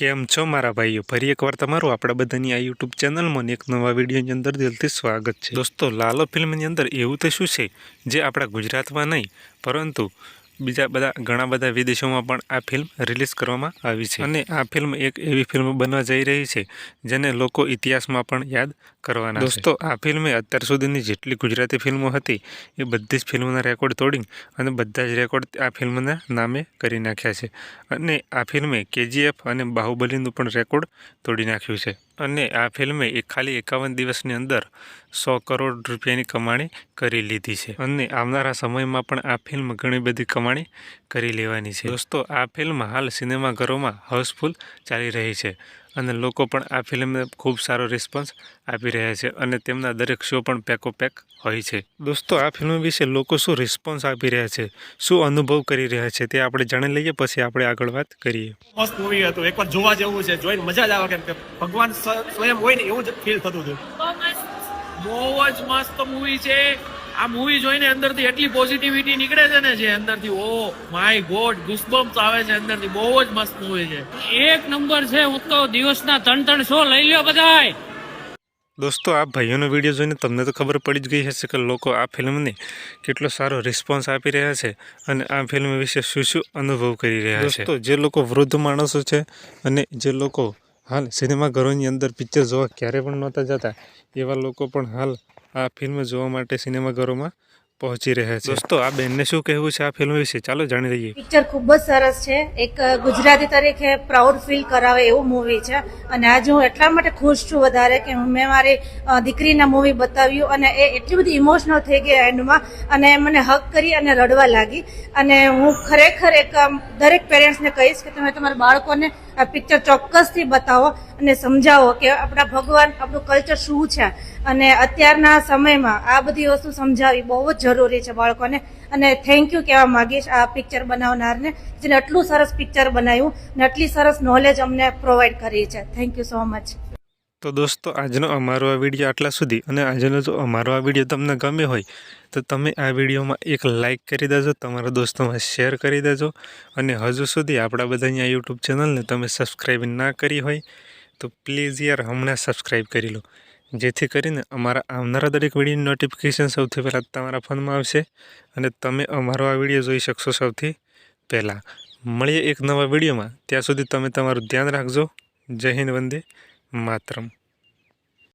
કેમ છો મારા ભાઈઓ? ફરી એકવાર તમારું આપણા બધાની આ યુટ્યુબ ચેનલમાં એક નવા વિડીયોની અંદર દિલથી સ્વાગત છે. દોસ્તો, લાલો ફિલ્મની અંદર એવું તો શું છે? જે આપણા ગુજરાતમાં નહીં, પરંતુ બીજા બધા ઘણા બધા વિદેશોમાં પણ આ ફિલ્મ રિલીઝ કરવામાં આવી છે. અને આ ફિલ્મ એક એવી ફિલ્મ બનવા જઈ રહી છે, જેને લોકો ઇતિહાસમાં પણ યાદ કરવાના દોસ્તો, આ ફિલ્મે અત્યાર સુધીની જેટલી ગુજરાતી ફિલ્મો હતી, એ બધી જ ફિલ્મના રેકોર્ડ તોડી અને બધા જ રેકોર્ડ આ ફિલ્મના નામે કરી નાખ્યા છે. અને આ ફિલ્મે કેજીએફ અને બાહુબલીનું પણ રેકોર્ડ તોડી નાખ્યું છે. અને આ ફિલ્મે એક ખાલી એકાવન દિવસની અંદર સો કરોડ રૂપિયાની કમાણી કરી લીધી છે. અને આવનારા સમયમાં પણ આ ફિલ્મ ઘણી બધી કમાણી કરી લેવાની છે. દોસ્તો આ ફિલ્મ હાલ સિનેમાઘરોમાં હાઉસફુલ ચાલી રહી છે અને લોકો પણ આ ફિલ્મને ખૂબ સારો રિસ્પોન્સ આપી રહ્યા છે અને તેમના દરેક શો પણ પેકો પેક હોય છે. દોસ્તો આ ફિલ્મ વિશે લોકો શું રિસ્પોન્સ આપી રહ્યા છે? શું અનુભવ કરી રહ્યા છે તે આપણે જાણી લઈએ પછી આપણે આગળ વાત કરીએ. મસ્ત મૂવી હતું. એકવાર જોવા જેવું છે જોઈને મજા જ આવે કેમ કે ભગવાન સ્વયં હોય ને એવું જ ફીલ થતું હતું. બહુ જ મસ્ત મૂવી છે. આ મૂવી જોઈને અંદરથી એટલી પોઝિટિવિટી નીકળે છે ને જે અંદરથી ઓ માય ગોડ ગુસબમ્સ આવે છે અંદરથી. બહુ જ મસ્ત મૂવી છે. એક નંબર છે હું તો દિવસના ત્રણ ત્રણ શો લઈ લ્યો બધાય. દોસ્તો આ ભાઈઓનો વીડિયો જોઈને તમને તો ખબર પડી જ ગઈ હશે કે લોકો આ ફિલ્મને કેટલો સારો રિસ્પોન્સ આપી રહ્યા છે અને આ ફિલ્મ વિશે શું શું અનુભવ કરી રહ્યા છે. તો જે લોકો વૃદ્ધ માણસો છે અને જે લોકો હાલ સિનેમાઘરોની અંદર પિક્ચર જોવા ક્યારે પણ નહોતા જતા એવા લોકો પણ હાલ આ ફિલ્મ જોવા માટે સિનેમાઘરોમાં પહોંચી રહ્યા છે. દોસ્તો આ બેનને શું કહેવું છે આ ફિલ્મ વિશે? ચાલો જાણી લઈએ. પિક્ચર ખૂબ જ સરસ છે. એક ગુજરાતી તરીકે પ્રાઉડ ફીલ કરાવે એવું મૂવી છે. અને આજે હું એટલા માટે ખુશ છું વધારે કે હું મેં મારી દીકરીના મૂવી બતાવ્યું અને એ એટલી બધી ઇમોશનલ થઈ ગઈ એન્ડમાં અને મને હક કરી અને રડવા લાગી. અને હું ખરેખર એક આમ દરેક પેરેન્ટ્સને કહીશ કે તમે તમારા બાળકોને આ પિક્ચર ચોક્કસથી બતાવો અને સમજાવો કે આપણા ભગવાન, આપણું કલ્ચર શું છે. અને અત્યારના સમયમાં આ બધી વસ્તુ સમજાવવી બહુ જ જરૂરી છે બાળકોને. અને થેન્ક યુ કહેવા માંગીશ આ પિક્ચર બનાવનારને જેને આટલું સરસ પિક્ચર બનાવ્યું અને આટલી સરસ નોલેજ અમને પ્રોવાઈડ કરી છે. થેન્ક યુ સો મચ તો દોસ્તો, આજનો અમારો આ વીડિયો આટલા સુધી. અને આજનો જો અમારો આ વીડિયો તમને ગમે હોય, તો તમે આ વિડીયોમાં એક લાઇક કરી દેજો, તમારા દોસ્તોમાં શેર કરી દેજો. અને હજુ સુધી આપણા બધા અહીંયા યુટ્યુબ ચેનલને તમે સબસ્ક્રાઈબ ના કરી હોય, તો પ્લીઝ યાર હમણાં સબસ્ક્રાઈબ કરી લો. જેથી કરીને અમારા આવનારા દરેક વિડીયોની નોટિફિકેશન સૌથી પહેલાં તમારા ફોનમાં આવશે. અને તમે અમારો આ વીડિયો જોઈ શકશો સૌથી પહેલાં. મળીએ એક નવા વિડીયોમાં. ત્યાં સુધી તમે તમારું ધ્યાન રાખજો. જય હિન્દ વંદે. метром.